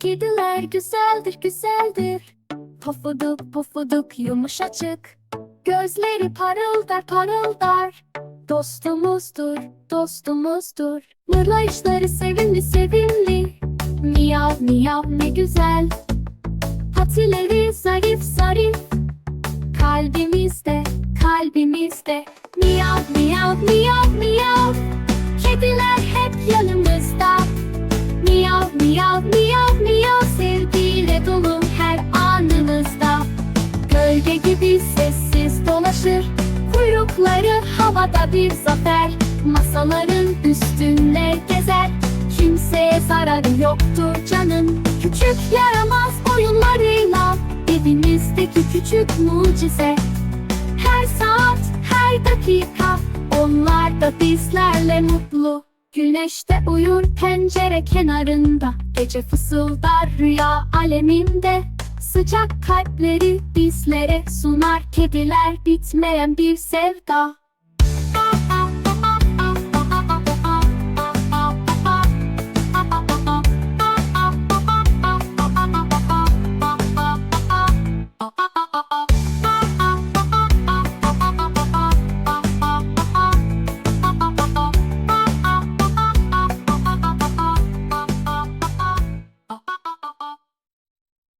Kediler güzeldir güzeldir. Pofuduk pofuduk yumuşacık. Gözleri parıldar parıldar. Dostumuzdur dostumuzdur. Mırlayışları sevimli sevimli. Miyav miyav ne güzel. Patileri zarif zarif. Kalbimizde gibi sessiz dolaşır. Kuyrukları havada bir zafer. Masaların üstünde gezer. Kimseye zararı yoktur canım Küçük yaramaz oyunlarıyla Evimizdeki küçük mucize. Her saat, her dakika Onlar da bizlerle mutlu. Güneşte uyur pencere kenarında. Gece fısıldar rüya aleminde Sıcak kalpleri bizlere sunar Kediler bitmeyen bir sevda